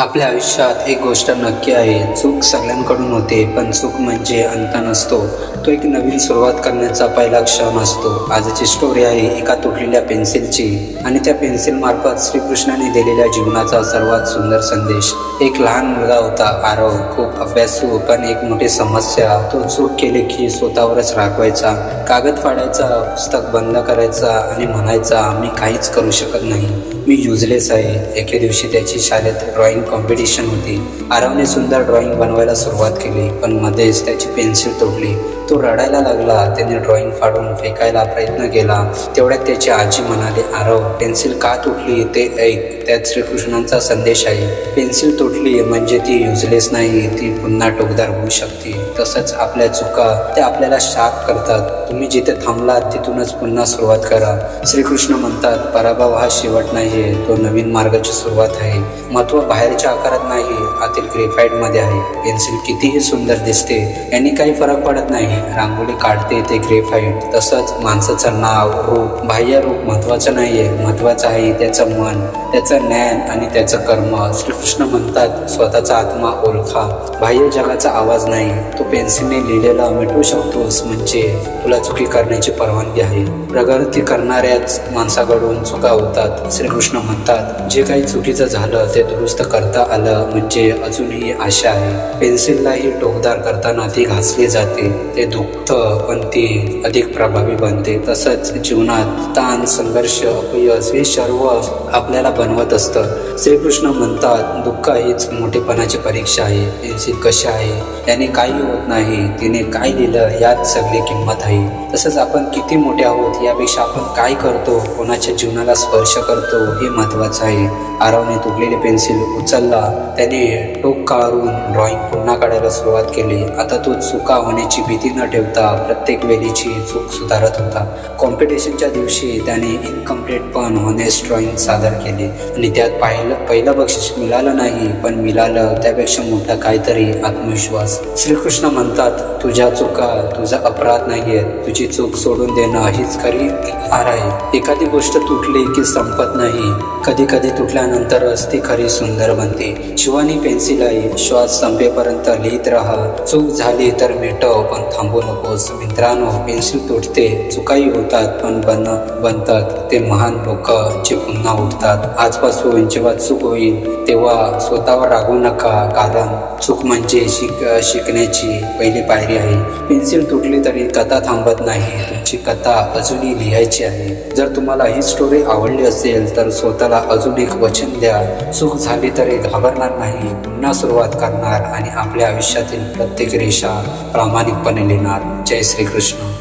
आपल्या आयुष्यात एक गोष्ट नक्की आहे. चूक सगळ्यांकडून होते पण चूक म्हणजे अंत नसतो. तो एक नवीन सुरुवात करण्याचा पहिला क्षण असतो. आजची स्टोरी आहे एका तुटलेल्या पेन्सिलची आणि त्या पेन्सिल मार्फत श्रीकृष्णाने दिलेल्या जीवनाचा सर्वात सुंदर संदेश. एक लहान मुलगा होता आरव. खूप अभ्यासू पण एक मोठी समस्या. तो चूक केली की स्वतःवरच राखवायचा कागद फाडायचा पुस्तक बंद करायचा आणि म्हणायचा मी काहीच करू शकत नाही. मी युजलेस आहे. एके दिवशी त्याची शाळेत ड्रॉइंग कॉम्पिटिशन होती. आरवने सुंदर ड्रॉइंग बनवायला सुरुवात केली पण मध्येच त्याची पेन्सिल तोडली. तो रडायला लागला. त्याने ड्रॉइंग फाडून फेकायला प्रयत्न केला. तेवढ्यात त्याची आजी म्हणाले आरव पेन्सिल का तुटली? ते ऐक. त्यात श्रीकृष्णांचा संदेश आहे. पेन्सिल तुटली म्हणजे ती युजलेस नाही. ती पुन्हा टोकदार होऊ शकते. तसंच आपल्या चुका त्या आपल्याला शाप करतात. तुम्ही जिथे थांबलात तिथूनच पुन्हा सुरुवात करा. श्रीकृष्ण म्हणतात पराभव हा शेवट नाहीये. तो नवीन मार्गाची सुरुवात आहे. महत्त्व बाहेरच्या आकारात नाही. आतील ग्रेफाईटमध्ये आहे. पेन्सिल कितीही सुंदर दिसते यांनी काही फरक पडत नाही. रांगोळी काढते ते ग्रेफाईट तसंच माणसाचं नाव रूप बाह्य रूप महत्वाचं नाहीये. महत्वाचं आहे त्याचं मन त्याचं ज्ञान आणि त्याचं कर्म. श्रीकृष्ण म्हणतात स्वतःचा आत्मा ओळखा. बाह्य जगाचा आवाज नाही. तो पेन्सिलने लिहिलेला मिटवू शकतोस म्हणजे तुला चुकी करण्याची परवानगी आहे. प्रगती करणाऱ्याच माणसाकडून चुका होतात. श्रीकृष्ण म्हणतात जे काही चुकीचं झालं ते दुरुस्त करता आलं म्हणजे अजूनही आशा आहे. पेन्सिललाही टोकदार करताना ती घासली जाते. ते दुखतं पण ते अधिक प्रभावी बनते. तसंच जीवनात ताण संघर्ष अपयश हे सर्व आपल्याला बनवत असतं. श्रीकृष्ण म्हणतात दुःख हीच मोठेपणाची परीक्षा आहे. पेन्सिल कशी आहे? याने काही होत नाही. तिने काय दिलं? यात सगळी किंमत आहे. तसंच आपण किती मोठे आहोत यापेक्षा आपण काय करतो? कोणाच्या जीवनाला स्पर्श करतो? हे महत्वाचं आहे. आरवने तुटलेली पेन्सिल उचलला. त्याने टोक काढून ड्रॉइंग पुन्हा काढायला सुरुवात केली. आता तो चुका होण्याची भीती न ठेवता प्रत्येक वेळीची चूक सुधारत होता. कॉम्पिटिशनच्या दिवशी त्याने इनकम्प्लीट पण ऑनेस्ट ड्रॉइंग सादर केली. आणि त्यात पाहिलं पहिलं बक्षीस मिळालं नाही पण मिळालं त्यापेक्षा मोठा काहीतरी आत्मविश्वास. श्रीकृष्ण म्हणतात तुझ्या चुका तुझा अपराध नाहीये. तुझी चूक सोडून देणं हीच खरी हार आहे. एखादी गोष्ट तुटली की संपत नाही. कधी कधी तुटल्यानंतरच ती खरी सुंदर बनते. शिवानी पेन्सिल आहे श्वास संपेपर्यंत लिहित राहा. चूक झाली तर मिटव पण थांब नकोस मित्रांनो पेन्सिल तुटते चुकाही होतात पण बन बनतात. ते महान लोक जे पुन्हा उठतात. आजपासून जेव्हा चूक होईल तेव्हा स्वतःवर रागू नका. कारण चूक म्हणजे शिक शिकण्याची पहिली पायरी आहे. पेन्सिल तुटली तरी कथा थांबत नाही. तुमची कथा अजूनही लिहायची आहे. जर तुम्हाला ही स्टोरी आवडली असेल तर स्वतःला अजून एक वचन द्या. चूक झाली तरी घाबरणार नाही. पुन्हा सुरुवात करणार आणि आपल्या आयुष्यातील प्रत्येक रेषा प्रामाणिकपणे लिहिणार. जय श्रीकृष्ण.